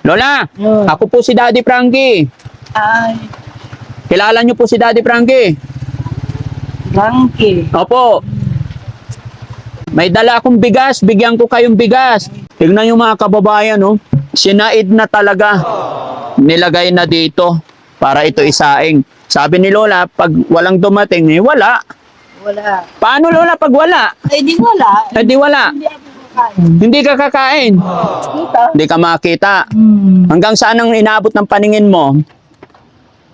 Lola, Oh. ako po si Daddy Frankie. Ay, Kilala niyo po si Daddy Frankie? Frankie. Opo. May dala akong bigas, bigyan ko kayong bigas. Tignan yung mga kababayan, no? Sinaid na talaga. Nilagay na dito para ito isaing. Sabi ni Lola, pag walang dumating, eh wala. Wala. Paano Lola pag wala? Ay, di wala. Eh di wala. Hindi ako. Hindi ka kakain. Hindi ka makita. Hanggang saan ang inabot ng paningin mo?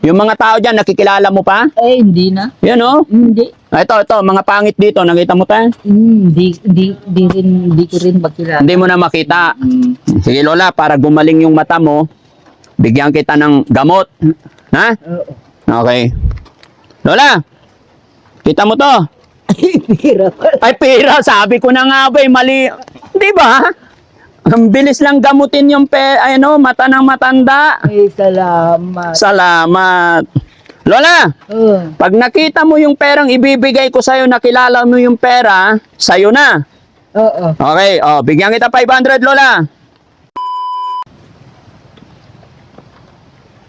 Yung mga tao dyan, nakikilala mo pa? Eh, hindi na. Yan oh. Hindi. Ah, Ito, ito, mga pangit dito, nakita mo? Hmm, Hindi, hindi, hindi rin, hindi ko rin makilala. Hindi mo na makita. Hmm. Sige Lola, para gumaling yung mata mo, bigyan kita ng gamot. Ha? Oo. Okay. Lola, kita mo to? Pira pa. Ay, pera, sabi ko na nga ba, mali. Di ba? Ang bilis lang gamutin yung pe, ay, ano, mata ng matanda. Ay, salamat. Salamat. Lola, Oh. pag nakita mo yung perang ibibigay ko sa'yo, nakilala mo yung pera, sa'yo na. Oo. Okay, oh, bigyan kita 500, Lola.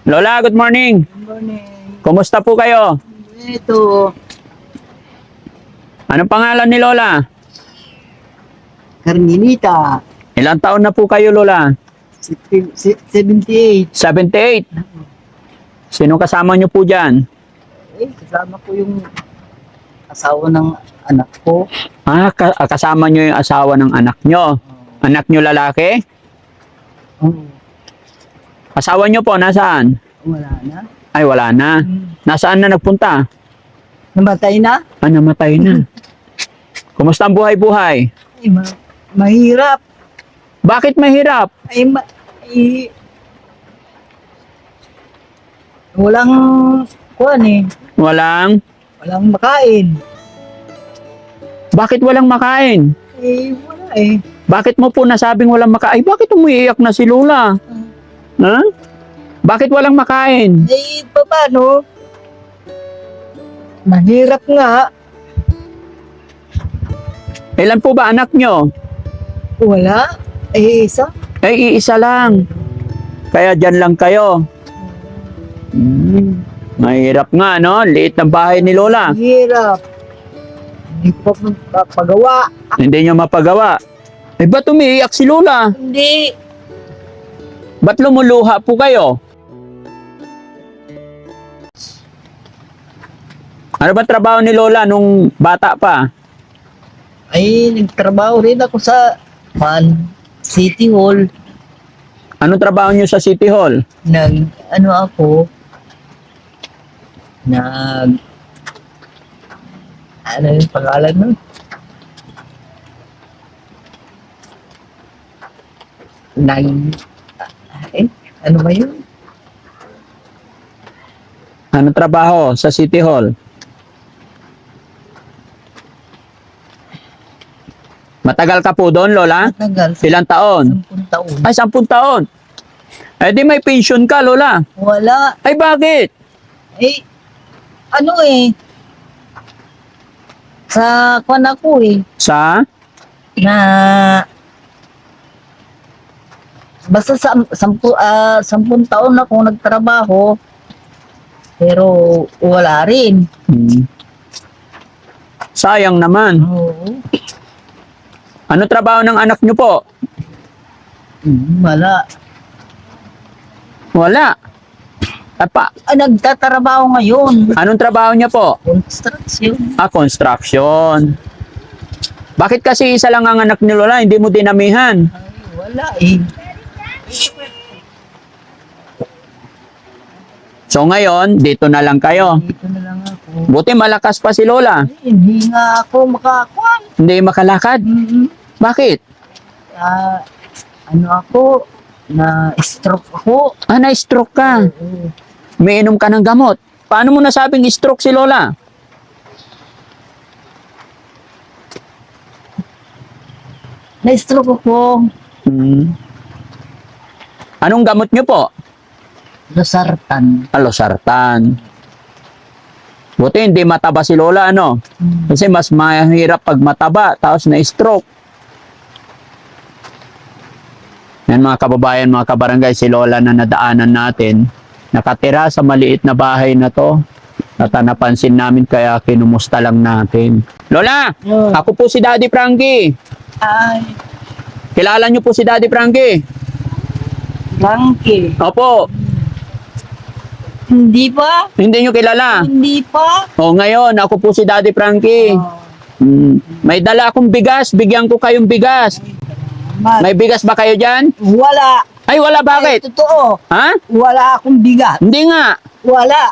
Lola, good morning. Good morning. Kumusta po kayo? Ito, Anong pangalan ni Lola? Carmelita. Ilang taon na po kayo, Lola? Si- si- 78. 78. Sino kasama niyo po dyan? Eh, kasama ko yung asawa ng anak ko. Ah, ka- ah, kasama niyo yung asawa ng anak niyo. Anak niyo lalaki? Oh, Asawa niyo po, nasaan? wala na. Ay, wala na. Nasaan na nagpunta? Namatay na? Ah, namatay na. Kumusta ang buhay-buhay? Ay, ma- mahirap. Bakit mahirap? Ay, ma- ay, walang, kuhan eh, Walang? walang makain. Bakit walang makain? Eh, wala eh. Bakit mo po nasabing walang makain? Ay, bakit umiiyak na si Lola? Ha? Bakit walang makain? Eh, pa- paano? Mahirap nga. Ilan po ba anak nyo? Wala. Eh, isa. Eh, iisa lang. Kaya dyan lang kayo. Hmm. Mahirap nga, no? Liit ng bahay ni Lola. Mahirap. Hindi pa papagawa. Hindi nyo mapagawa. Eh, ba't umiiyak si Lola? Hindi. Ba't lumuluha po kayo? Ano ba trabaho ni Lola nung bata pa? Ay, nagtrabaho rin ako sa Man City Hall. Anong trabaho nyo sa City Hall? Nag, ano ako, nag, ano yung pangalan nun? Nag, eh, ano ba yun? Anong trabaho sa City Hall? Matagal ka po doon, Lola? Tagal, Ilang taon? sampung taon. Ay, sampun taon. Eh di may pension ka, Lola. Wala, Ay, bakit? eh, ano eh, sa kwan ako eh, Sa? na basta sa sampu, ah, sampung taon na akong nagtrabaho pero wala rin. Hmm. Sayang naman. Oo. Ano trabaho ng anak nyo po? Mm, Wala. Wala. Apa, Ah, nagtatrabaho ngayon. anong trabaho niya po? Construction. Ah, construction. Bakit kasi isa lang ang anak ni Lola, hindi mo dinamihan? Ay, wala eh. So ngayon, dito na lang kayo. Dito na lang ako. Buti malakas pa si Lola. Ay, hindi nga ako makakuan. Hindi makalakad. Mm-hmm. Bakit? Ah, ano ako, na stroke ako. Ah, na-stroke ka. Oo. May inom ka ng gamot. Paano mo nasabing stroke si Lola? Na-stroke ako. Hmm. Anong gamot niyo po? Losartan. Alosartan. Buti hindi mataba si Lola, ano? Mm. Kasi mas mahirap pag mataba, tapos na-stroke. Yan mga kababayan, mga kabarangay, si Lola na nadaanan natin, nakatira sa maliit na bahay na to. At napansin namin kaya kinumusta lang natin. Lola, Oh. ako po si Daddy Frankie. Ay, Kilala niyo po si Daddy Frankie? Frankie. Opo, Hindi pa? hindi niyo kilala. Hindi pa? O ngayon, ako po si Daddy Frankie. Oh, Hmm, May dala akong bigas, bigyan ko kayong bigas. Ma- May bigas ba kayo dyan? wala. Ay, wala, bakit? Ay, totoo. Ha? Wala akong bigat. Hindi nga. Wala.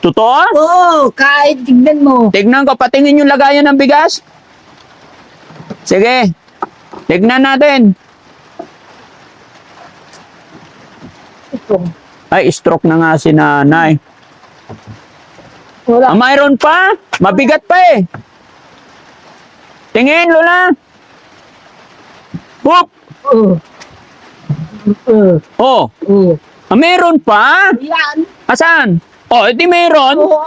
Totoo? Oo, kahit tignan mo. Tignan ko, patingin yung lagayan ng bigas. Sige. Tignan natin. Ito. Ay, stroke na nga si nanay. Wala. Ah, mayroon pa? Mabigat pa eh. Tingin, Lola. Whoop! Oo. Oo. Oh, Oo. ah, mayroon pa? Yan. Asan? Oh, edi mayroon. Oo.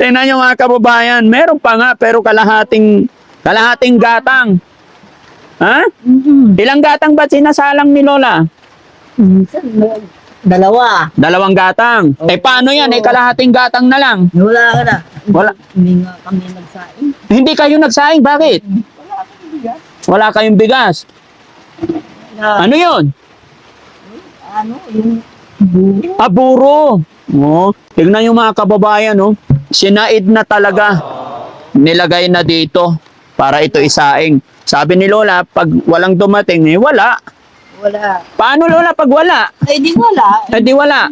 Tingnan nyo mga kababayan, meron pa nga pero kalahating kalahating gatang. Ha? Mm-mm. Ilang gatang ba sinasalang ni Lola? Dalawa. Dalawang gatang. Eh paano yan? Eh kalahating gatang na lang. Wala ka na. Wala. Hindi nga kami nagsaing. Hindi kayo nagsaing. Bakit? Wala kayong bigas. Na, Ano yun? ano, yung buo. Aburo. Oh, tignan yung mga kababayan, oh. Sinaid na talaga. Nilagay na dito para ito isaing. Sabi ni Lola, pag walang dumating, eh wala. Wala. Paano Lola pag wala? Eh, di wala. Eh di wala.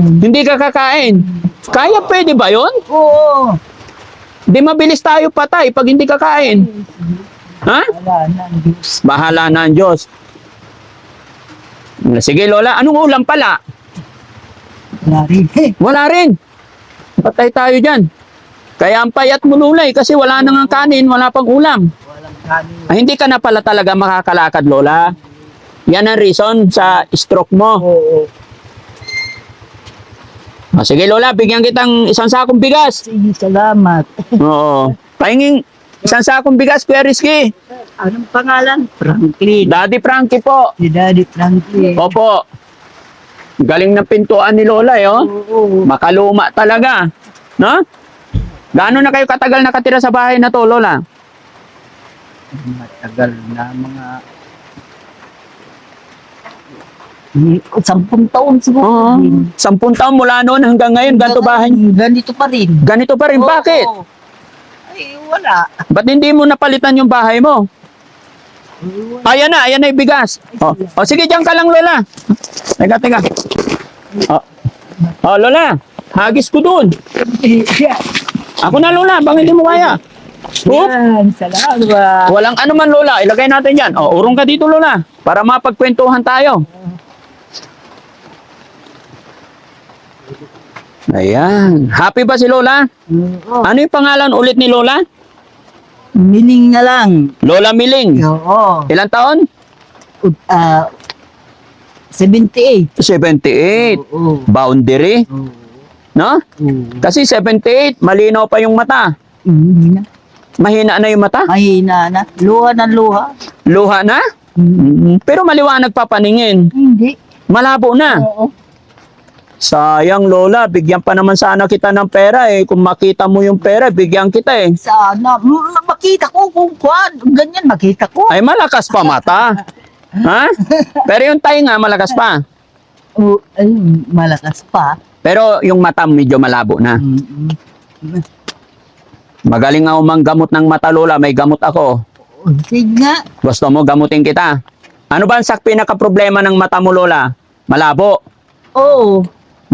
Hindi ka kakain. Kaya pwede ba yon? Oo. Di mabilis tayo patay pag hindi kakain. Ha? Wala na. Diyos. Bahala na ang Diyos. Sige Lola, anong ulam pala? Wala rin. Eh, Wala rin. Patay tayo dyan. Kaya ang payat mo lulay kasi wala nang ang kanin, wala pang ulam. walang kanin. Ay, hindi ka na pala talaga makakalakad, Lola. Yan ang reason sa stroke mo. Oo. O, sige, Lola, bigyan kitang isang sakong bigas. Sige, salamat. Oo. Pahinging isang sakong bigas, Kuya Rizky. Anong pangalan? Franklin. Daddy Frankie po. Si Daddy Franklin. Opo. Galing ng pintuan ni Lola, eh, oh. Oo. Makaluma talaga. No? Gaano na kayo katagal nakatira sa bahay na to, Lola? Matagal na mga Hmm, sampung taon siguro. Oo. din. Sampung taon mula noon hanggang ngayon, ganito bahay. Ganito pa rin. Ganito pa rin. Oo. Ay, wala. Ba't hindi mo napalitan yung bahay mo? Ayan na, ayan na yung bigas. O, o sige, diyan ka lang, Lola. Teka, teka. O, o Lola, hagis ko dun. Yan. Ako na, Lola, bang hindi mo kaya? Oop. Yan, salamat. Walang ano man, Lola. Ilagay natin yan. O, urong ka dito, Lola. Para mapagkwentuhan tayo. Ayan. Happy ba si Lola? Oo. Ano yung pangalan ulit ni Lola? Mining na lang. Lola Miling. Oo. Ilang taon? Ah, 78. 78. Oo. Boundary. Oo. No? Oo. Kasi 78, malinaw pa yung mata. Hindi na. Mahina na yung mata. Mahina na. Luha ng luha. Luha na. Mm, Pero maliwanag pa paningin. Hindi. Malabo na. Oo. Sayang Lola, bigyan pa naman sana kita ng pera eh. Kung makita mo yung pera, bigyan kita eh. Sana. M- makita ko kung kwan. Ganyan makita ko. Ay malakas pa mata. ha? Pero yung tainga malakas pa. Oo. ay, malakas pa. Pero yung mata medyo malabo na. Mm-mm. Magaling ako manggamot ng mata Lola, may gamot ako. Oo, Sige nga. Gusto mo gamutin kita? Ano ba ang sak pinaka problema ng mata mo Lola? Malabo. Oo.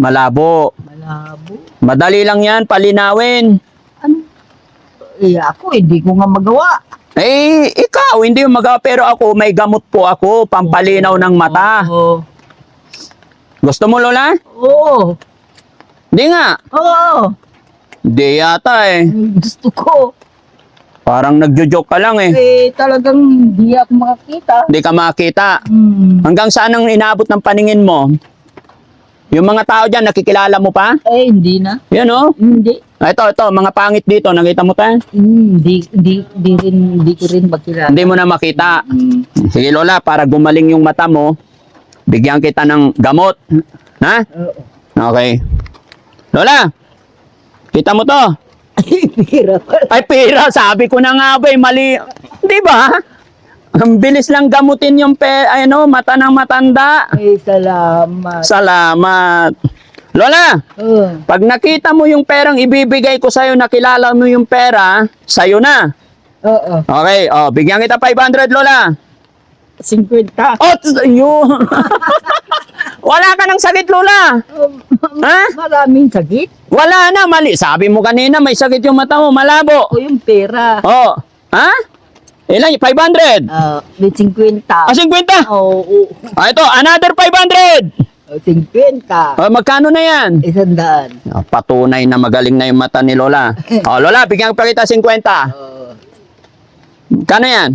Malabo. Malabo. Madali lang yan, palinawin. Ano? Eh, ako, hindi ko nga magawa. Eh, ikaw, hindi yung magawa, pero ako, may gamot po ako, pampalinaw ng mata. Oo. Gusto mo, Lola? Oo. Hindi nga. Oo. Hindi yata eh. Gusto ko. Parang nagjo-joke ka lang eh. Eh, talagang hindi ako makakita. Hindi ka makita. Hmm. Hanggang saan ang inabot ng paningin mo? Yung mga tao dyan, nakikilala mo pa? Eh, hindi na. Yan oh. Hindi. Ito, ito, mga pangit dito, nakita mo tayo? Hindi, hindi, hindi rin, hindi ko rin makilala. Hindi mo na makita. Mm. Sige Lola, para gumaling yung mata mo, bigyan kita ng gamot. Ha? Oo. Okay. Lola, kita mo to. Pira pa. Ay, pira, sabi ko na nga ba, eh, mali. Di ba? Ang bilis lang gamutin yung pe, ay, ano, mata ng matanda. Ay, salamat. Salamat. Lola, Oo. pag nakita mo yung perang ibibigay ko sa'yo, nakilala mo yung pera, sa'yo na. Oo. Okay, oh, bigyan kita 500, Lola. 50. Oh, yun. Wala ka ng sakit, Lola. Ha? Maraming sakit. Wala na, mali. Sabi mo kanina, may sakit yung mata mo, malabo. O yung pera. Oh, ha? Ilan? 500? Ah, may 50. Ah, 50? Oo. oo. Ah, ito, another 500. Oh, 50. Oh, magkano na yan? Isang daan. Ah, patunay na magaling na yung mata ni Lola. Oh, Lola, bigyan pa kita 50. Oo. Kano yan?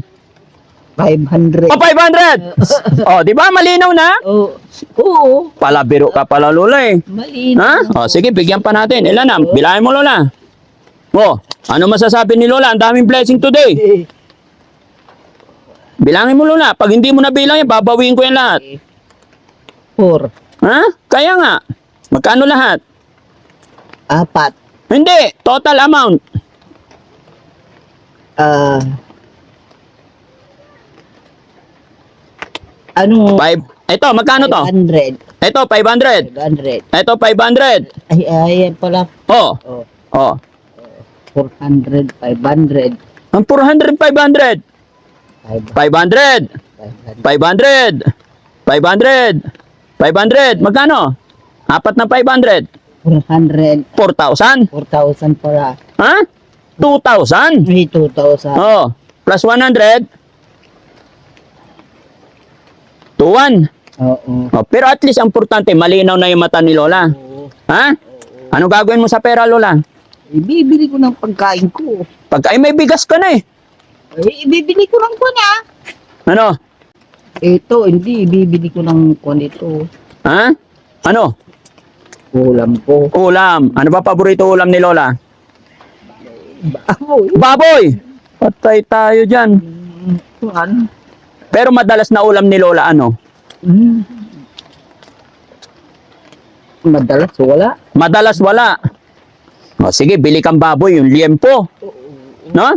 500. Oh, 500. oh, di ba malinaw na? Oo. Oo. Palabiro ka pala, Lola eh. Malinaw. Ha? Oh, sige, bigyan pa natin. Ilan na? Bilahin mo, Lola. Oh, ano masasabi ni Lola? Ang daming blessing today. Eh, Bilangin mo, Lola. Pag hindi mo na bilang yan, babawiin ko yan lahat. Four. Ha? Kaya nga. Magkano lahat? Apat. Hindi. Total amount. Ah. ano? Five. Ito, magkano to? 500. Ito, 500. 500. Ito, 500. Ay, ay, pala. Oh, Oh, oh. 400, 500. Ang 400, 500. 500. 500. 500. 500. 500. Magkano? Apat na 500. 400. 4,000. 4,000 pala. Ha? 2,000. May 2,000. Oh, plus 100. 2,1. Oo. Oh, pero at least ang importante, malinaw na yung mata ni Lola. Oo. Ha? Ano gagawin mo sa pera, Lola? Ibibili ko ng pagkain ko. Pag ay may bigas ka na eh. Ay, ibibili ko ng kuwan ah. Ano? Ito, hindi. Ibibili ko ng kuwan ito. Ha? Ano? Ulam ko. Ulam. Ano ba paborito ulam ni Lola? Baboy. Baboy! Patay tayo dyan. Mm, Kuwan. Pero madalas na ulam ni Lola ano? Mm. Madalas wala. Madalas wala. O sige, bili kang baboy, yung liempo. No?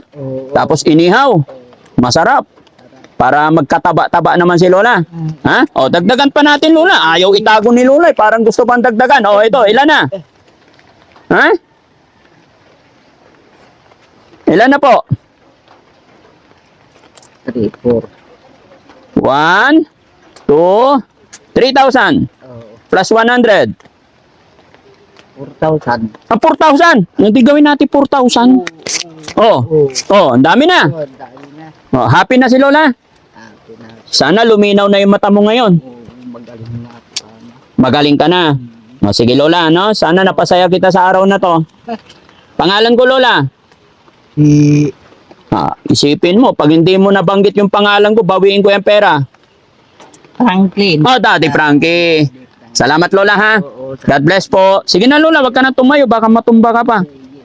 Tapos inihaw. Masarap. Para magkataba-taba naman si Lola. Ha? O, dagdagan pa natin, Lola. Ayaw itago ni Lola. eh. Parang gusto pang dagdagan. O, ito, ilan na? Ha? Ilan na po? 3, 4. One, two, three thousand. Oo. Plus 100. 4,000. Ah, 4,000. Hindi gawin natin 4,000. Oh. Oo. Oh, ang dami na. Oh, dahil na. Oh, happy na si Lola. Ah, pinas. Sana luminaw na yung mata mo ngayon. Oo, magaling na ako. ano. Magaling ka na. O, sige Lola, no? Sana napasaya kita sa araw na to. Pangalan ko Lola. Si Ah, isipin mo, pag hindi mo nabanggit yung pangalan ko, bawiin ko yung pera. Franklin. Oh, Daddy Frankie. Salamat Lola ha. Oo. God bless po. Sige na Lola, wag ka na tumayo, baka matumba ka pa.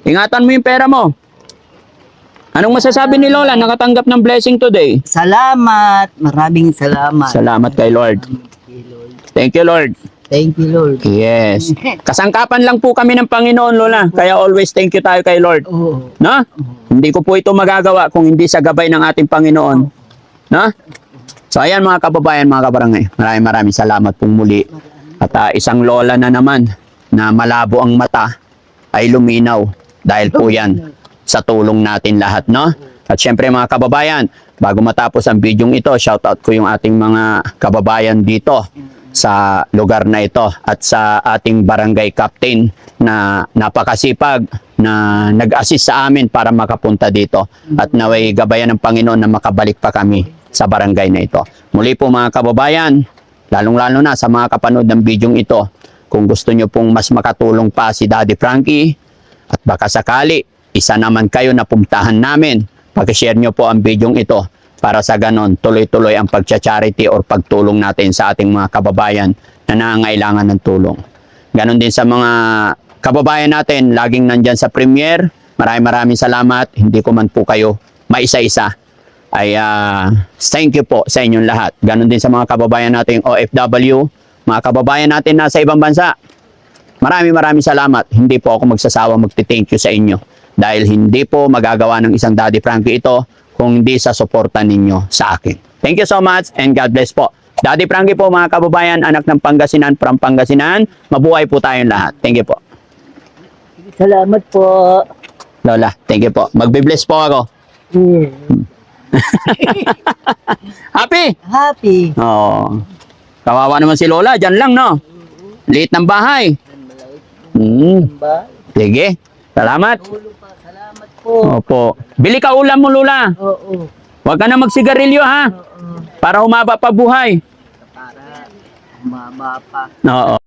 Ingatan mo yung pera mo. Anong masasabi ni Lola? Nakatanggap ng blessing today. Salamat. Maraming salamat. Salamat kay Lord. Thank you Lord. Thank you, Lord. Yes. Kasangkapan lang po kami ng Panginoon Lola. Kaya always thank you tayo kay Lord. Oo. No? Hindi ko po ito magagawa kung hindi sa gabay ng ating Panginoon. No? So ayan mga kababayan, mga kabarangay. Maraming maraming salamat pong muli. At ah, isang lola na naman na malabo ang mata ay luminaw dahil po yan sa tulong natin lahat, no? At syempre mga kababayan, bago matapos ang video ito, shoutout ko yung ating mga kababayan dito sa lugar na ito at sa ating barangay captain na napakasipag na nag-assist sa amin para makapunta dito at naway gabayan ng Panginoon na makabalik pa kami sa barangay na ito. Muli po mga kababayan, lalong-lalo na sa mga kapanood ng video ito, kung gusto nyo pong mas makatulong pa si Daddy Frankie at baka sakali, isa naman kayo na pumuntahan namin, pag-share nyo po ang video ito para sa ganon tuloy-tuloy ang pagcha-charity or pagtulong natin sa ating mga kababayan na nangangailangan ng tulong. Ganon din sa mga kababayan natin, laging nandyan sa premiere. Maraming maraming salamat. Hindi ko man po kayo maisa-isa. Ay ah, thank you po sa inyong lahat. Ganon din sa mga kababayan nating OFW, mga kababayan natin nasa ibang bansa. Maraming maraming salamat. Hindi po ako magsasawa magti-thank you sa inyo. Dahil hindi po magagawa ng isang Daddy Frankie ito kung hindi sa suporta ninyo sa akin. Thank you so much and God bless po. Daddy Frankie po mga kababayan, anak ng Pangasinan from Pangasinan. Mabuhay po tayong lahat. Thank you po. Salamat po. Lola, thank you po. Magbe-bless po ako. Happy? Happy. Oo. Kawawa naman si Lola, dyan lang, no? Liit ng bahay. Ba? Sige. Salamat. Opo. Bili ka ulam mo, Lola. Oo. Huwag ka na magsigarilyo, ha? Oo. Para humaba pa buhay. Para umaba pa. Oo.